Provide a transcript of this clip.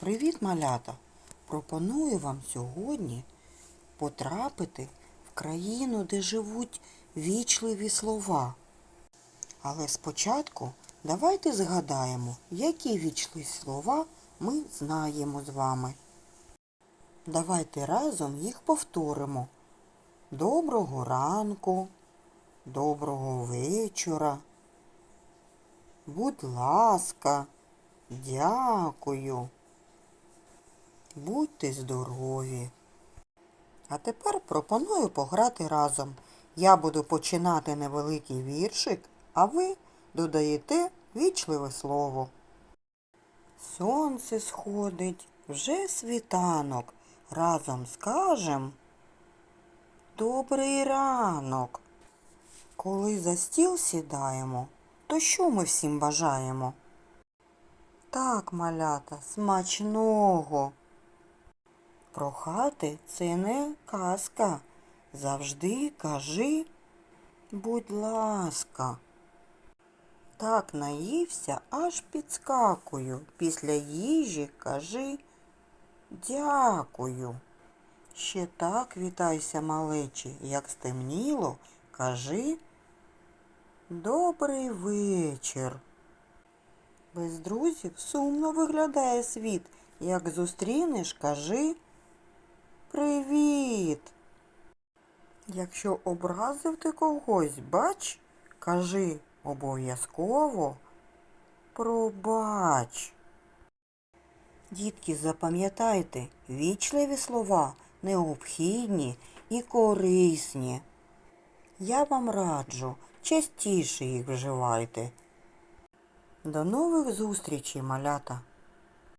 Привіт, малята! Пропоную вам сьогодні потрапити в країну, де живуть вічливі слова. Але спочатку давайте згадаємо, які вічливі слова ми знаємо з вами. Давайте разом їх повторимо. Доброго ранку, доброго вечора. Будь ласка, дякую. Будьте здорові. А тепер пропоную пограти разом. Я буду починати невеликий віршик, а ви додаєте вічливе слово. Сонце сходить, вже світанок. Разом скажем Добрий ранок. Коли за стіл сідаємо, то що ми всім бажаємо? Так, малята, смачного. Прохати це не казка. Завжди кажи, будь ласка. Так наївся, аж підскакую. Після їжі кажи дякую. Ще так вітайся, малечі, як стемніло, кажи добрий вечір. Без друзів сумно виглядає світ. Як зустрінеш, кажи Привіт. Якщо образив ти когось, бач, кажи обов'язково пробач. Дітки, запам'ятайте, вічливі слова необхідні і корисні. Я вам раджу, частіше їх вживайте. До нових зустрічей, малята!